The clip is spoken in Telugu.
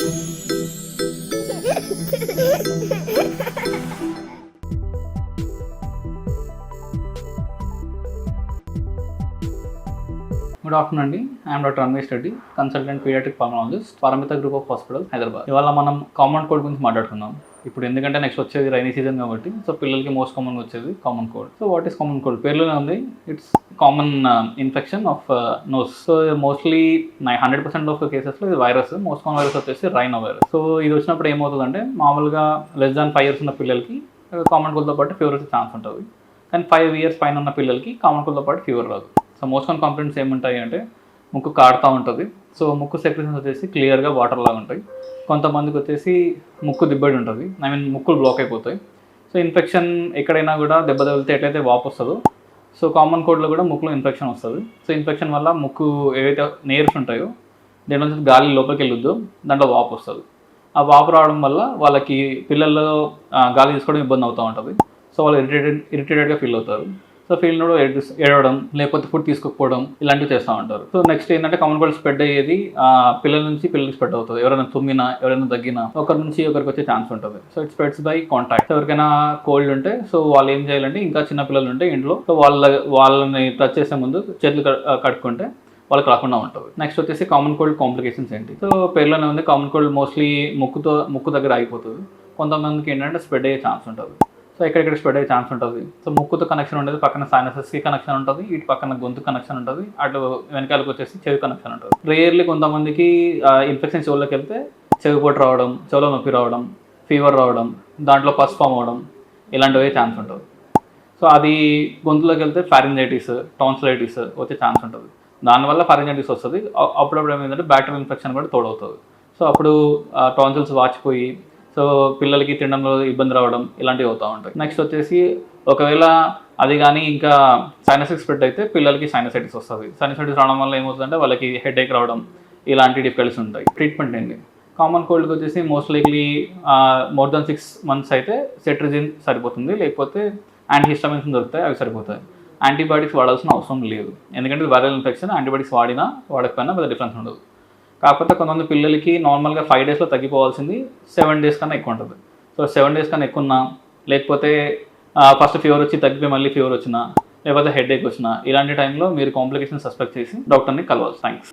గుడ్ ఆఫ్టర్నూన్ అండి. I'm doctor Ramesh Reddy consultant paediatric pulmonologist Paramitha group of hospital Hyderabad. ఇవాళ మనం కామన్ కోడ్ గురించి మాట్లాడుకుందాం. ఇప్పుడు ఎందుకంటే నెక్స్ట్ వచ్చేది రైనీ సీజన్ కాబట్టి సో పిల్లలకి మోస్ట్ కామన్ వచ్చేది common cold so what is common cold పేర్లోనే ఉంది. It's common infection of nose so mostly nine hundred percent of కేసెస్లో ఇది వైరస్ మోస్ట్ కామన్ వైరస్ వచ్చేసి రైనో వైరస్ సో ఇది వచ్చినప్పుడు ఏమవుతుందంటే మామూలుగా లెస్ దాన్ ఫైవ్ ఇయర్స్ ఉన్న పిల్లలకి uh, కామన్ కోల్డ్తో పాటు ఫీవర్ వచ్చే ఛాన్స్ ఉంటుంది. కానీ ఫైవ్ ఇయర్స్ పైన ఉన్న పిల్లలకి కామన్ కోల్డ్తో పాటు ఫీవర్ రాదు. సో మోస్ట్ కామన్ కంప్లైంట్స్ ఏముంటాయి అంటే ముక్కు కాడుతూ ఉంటుంది. సో ముక్కు సెక్రెషన్స్ వచ్చేసి క్లియర్గా వాటర్ లాగా ఉంటాయి. కొంతమందికి వచ్చేసి ముక్కు దిబ్బడి ఉంటుంది. ఐ మీన్ ముక్కులు బ్లాక్ అయిపోతాయి. సో ఇన్ఫెక్షన్ ఎక్కడైనా కూడా దెబ్బ తగిలితే ఎట్లయితే వాపు వస్తుందో సో కామన్ కోడ్లో కూడా ముక్కులో ఇన్ఫెక్షన్ వస్తుంది. సో ఇన్ఫెక్షన్ వల్ల ముక్కు ఏవైతే నేర్స్ ఉంటాయో దేని నుంచి గాలి లోపలికి వెళ్ళొద్దు. దాంట్లో వాపు వస్తుంది. ఆ వాపు రావడం వల్ల వాళ్ళకి పిల్లల్లో గాలి తీసుకోవడం ఇబ్బంది అవుతూ ఉంటుంది. సో వాళ్ళు ఇరిటేటెడ్ ఇరిటేటెడ్గా ఫీల్ అవుతారు. సో ఫీల్ కూడా ఏడవడం లేకపోతే ఫుడ్ తీసుకోకపోవడం ఇలాంటివి చేస్తూ ఉంటారు. సో నెక్స్ట్ ఏంటంటే కామన్ కోల్డ్ స్ప్రెడ్ అయ్యేది పిల్లల నుంచి పిల్లలకి స్ప్రెడ్ అవుతుంది. ఎవరైనా తుమ్మినా ఎవరైనా దగ్గినా ఒకరి నుంచి ఒకరికి వచ్చే ఛాన్స్ ఉంటుంది. So it spreads by contact. ఎవరికైనా కోల్డ్ ఉంటే సో వాళ్ళు ఏం చేయాలంటే ఇంకా చిన్న పిల్లలు ఉంటే ఇంట్లో సో వాళ్ళ వాళ్ళని టచ్ చేసే ముందు చేతులు కట్టుకుంటే కడుక్కుంటే వాళ్ళకి రాకుండా ఉంటుంది. నెక్స్ట్ వచ్చేసి కామన్ కోల్డ్ కాంప్లికేషన్స్ ఏంటి? సో పేర్లోనే ఉంది. కామన్ కోల్డ్ మోస్ట్లీ ముక్కుతో ముక్కు దగ్గర ఆగిపోతుంది. కొంతమందికి ఏంటంటే స్ప్రెడ్ అయ్యే ఛాన్స్ ఉంటుంది. సో ఎక్కడెక్కడ స్ప్రెడ్ అయ్యే ఛాన్స్ ఉంటుంది. సో ముక్కుతో కనెక్షన్ ఉండేది పక్కన సైనసెస్కి కనెక్షన్ ఉంటుంది ఇటు పక్కన గొంతు కనెక్షన్ ఉంటుంది అటు వెనకాలకు వచ్చేసి చెవి కనెక్షన్ ఉంటుంది. రేర్లీ కొంతమందికి ఇన్ఫెక్షన్ చెవుల్లోకి వెళ్తే చెవి పొట్టు రావడం చెవులో నొప్పి రావడం ఫీవర్ రావడం దాంట్లో పస్ ఫామ్ అవ్వడం ఇలాంటివి ఛాన్స్ ఉంటుంది. సో అది గొంతులోకి వెళ్తే ఫారింజైటిస్ టాన్సిలైటిస్ వచ్చే ఛాన్స్ ఉంటుంది. దానివల్ల ఫారింజైటిస్ వస్తుంది. అప్పుడప్పుడు ఏమైందంటే బ్యాక్టీరియల్ ఇన్ఫెక్షన్ కూడా తోడవుతుంది. సో అప్పుడు టాన్సిల్స్ వాచిపోయి సో పిల్లలకి తినడంలో ఇబ్బంది రావడం ఇలాంటివి అవుతూ ఉంటాయి. నెక్స్ట్ వచ్చేసి ఒకవేళ అది కానీ ఇంకా సైనసిక్స్ స్ప్రెడ్ అయితే పిల్లలకి సైనసైటిస్ వస్తుంది. సైనసైటిస్ రావడం వల్ల ఏమవుతుందంటే వాళ్ళకి హెడ్ ఏక్ రావడం ఇలాంటి డిఫికల్టీస్ ఉంటాయి. ట్రీట్మెంట్ ఏంటి? కామన్ కోల్డ్కి వచ్చేసి most likely more than six months అయితే సెట్రిజిన్ సరిపోతుంది. లేకపోతే యాంటీహిస్టమిన్స్ దొరుకుతాయి అవి సరిపోతాయి. యాంటీబయాటిక్స్ వాడాల్సిన అవసరం లేదు. ఎందుకంటే వైరల్ ఇన్ఫెక్షన్ యాంటీబయాటిక్స్ వాడినా వాడకపోయినా పెద్ద డిఫరెన్స్ ఉండదు. కాకపోతే కొంతమంది పిల్లలకి నార్మల్గా ఫైవ్ డేస్లో తగ్గిపోవాల్సింది సెవెన్ డేస్ కన్నా ఎక్కువ ఉంటుంది. సో సెవెన్ డేస్ కన్నా ఎక్కువ ఉన్నా లేకపోతే ఫస్ట్ ఫీవర్ వచ్చి తగ్గిపోయి మళ్ళీ ఫీవర్ వచ్చినా లేకపోతే హెడ్ ఏక్ వచ్చినా ఇలాంటి టైంలో మీరు కాంప్లికేషన్ సస్పెక్ట్ చేసి డాక్టర్ని కలవాలి. థ్యాంక్స్.